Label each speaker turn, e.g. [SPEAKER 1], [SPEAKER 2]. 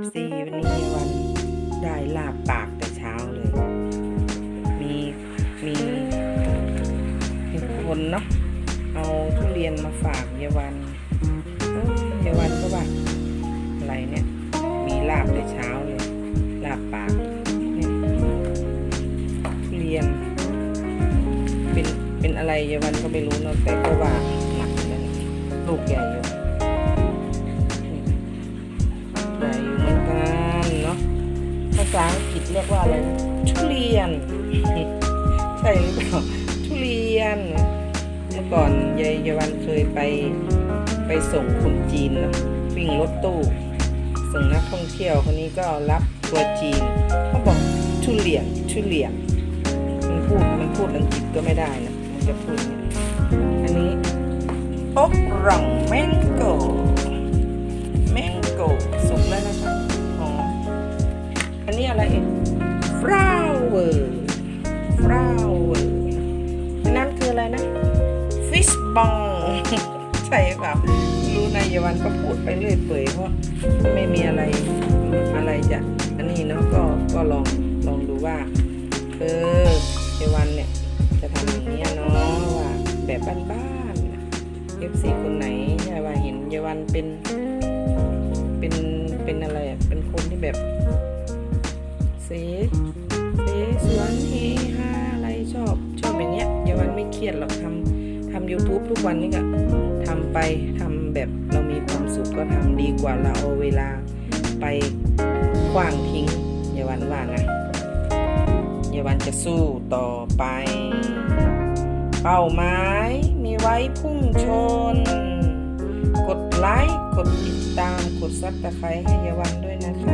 [SPEAKER 1] FC วันนี้วันได้ลาบปากแต่เช้าเลย มีมีมีคนเนาะเอาทุเรียนมาฝากเยาวันเยาวันก็ว่าอะไรเนี่ย มีลาบแต่เช้าเลยลาบปากเนี่ยทุเรียน เป็นเป็นอะไรเยาวันก็ไม่รู้เนาะแต่ก็ว่าหนักเหมือนกันลูกใหญ่อยู่ ษาอังกฤษเรียกว่าอะไรนะทุเรียน ใช่หรือเปล่าทุเรียน เมื่อก่อนยายยาวันเคยไปไปส่งคนจีนนะวิ่งรถตู้ ส่งนักท่องเที่ยวคนนี้ก็รับทัวจีนเขาบอกทุเรียนทุเรียนมันพูดมันพูดอังกฤษก็ไม่ได้นะมันจะพูดอย่างนี้อันนี้อกร่องแมงโก อันนี้อะไรเอง flower flower อันนั้นคืออะไรนะ fish ball ใช่เปล่ารู้นายยวันก็พูดไปเรื่อยเปื่อยเพราะไม่มีอะไรอะไรจะอันนี้เนาะก็ก็ลองลองดูว่าเออยายวันเนี่ยจะทำอย่างนี้ยเนาะว่าแบบบ้านๆนะ FC คนไหนยายว่าเห็นยายวันเป็นเป็นเป็นอะไรอะเป็นคนที่แบบ เสเสสวนเฮฮาอะไรชอบ ชอบอย่างเงี้ยอย่าวันไม่เครียดหรอกทำทำ YouTube ทุกวันนี้ก็ทำไปทำแบบเรามีความสุขก็ทำดีกว่าเราเอาเวลาไปขว้างทิ้งอย่าวันว่าไงอย่าวันจะสู้ต่อไป เป้าหมายมีไว้พุ่งชน กดไลค์ กดติดตาม กดซับสไครต์ให้ยาวันด้วยนะคะ